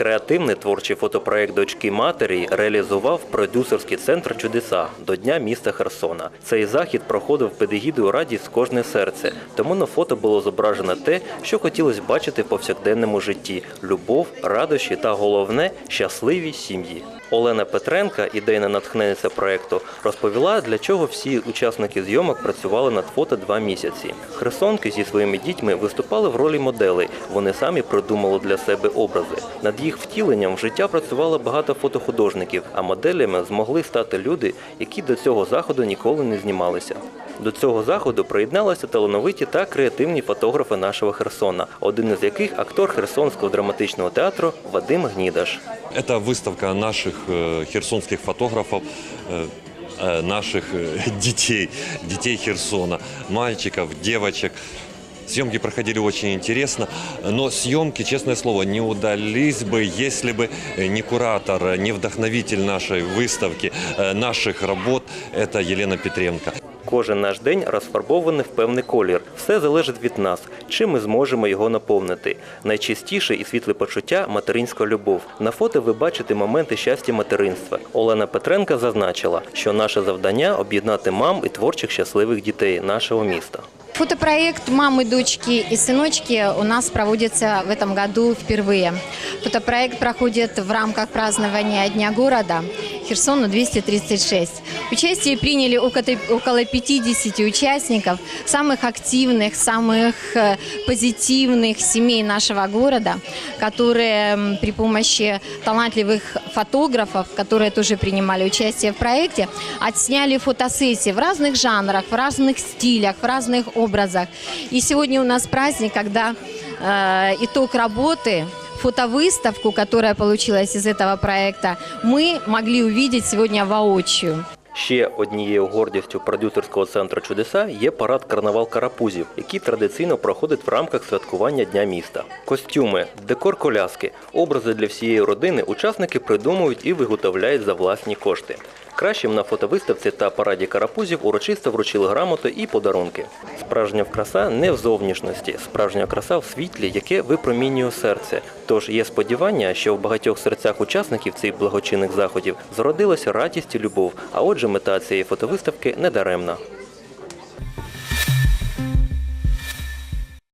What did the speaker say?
Креативний творчий фотопроект дочки матері реалізував продюсерський центр Чудеса до Дня міста Херсона. Цей захід проходив під егідою радість кожне серце. Тому на фото було зображено те, що хотілося бачити в повсякденному житті: любов, радощі та головне щасливі сім'ї. Олена Петренка, ідейна натхненниця проекту, розповіла, для чого всі учасники зйомок працювали над фото два місяці. Херсонки зі своїми дітьми виступали в ролі моделей. Вони самі придумали для себе образи. Над їх втіленням в життя працювало багато фотохудожників, а моделями змогли стати люди, які до цього заходу ніколи не знімалися. До цього заходу приєдналися талановиті та креативні фотографи нашого Херсона, один із яких актор Херсонського драматичного театру Вадим Гнідаш. Это выставка наших э, херсонских фотографов, э, э, наших э, детей, детей Херсона, мальчиков, девочек. Съемки проходили очень интересно, но съемки, честное слово, не удались бы, если бы э, не куратор, э, не вдохновитель нашей выставки, э, наших работ, это Елена Петренко. Кожен наш день розфарбований в певний колір. Все залежить від нас, чим ми зможемо його наповнити. Найчистіше і світле почуття материнська любов. На фото ви бачите моменти щастя материнства. Олена Петренка зазначила, що наше завдання об'єднати мам і творчих щасливих дітей нашого міста. Фотопроект «Мамы, дочки и сыночки» у нас проводится в этом году впервые. Фотопроект проходит в рамках празднования Дня города Херсону 236. Участие приняли около около 50 участников, самых активных, самых э, позитивных семей нашего города, которые при помощи талантливых фотографов, которые тоже принимали участие в проекте, отсняли фотосессии в разных жанрах, в разных стилях, в разных образах. И сегодня у нас праздник, когда э, итог работы фотовыставку, которая получилась из этого проекта, мы могли увидеть сегодня воочию. Ще однією гордістю продюсерського центру чудеса є парад карнавал карапузів, який традиційно проходить в рамках святкування Дня міста. Костюми, декор коляски, образи для всієї родини учасники придумують і виготовляють за власні кошти. Кращим на фотовиставці та параді карапузів урочисто вручили грамоти і подарунки. Справжня краса не в зовнішності, справжня краса в світлі, яке випромінює серце. Тож є сподівання, що в багатьох серцях учасників цих благочинних заходів зародилася радість і любов. А отже, мета цієї фотовиставки не даремна.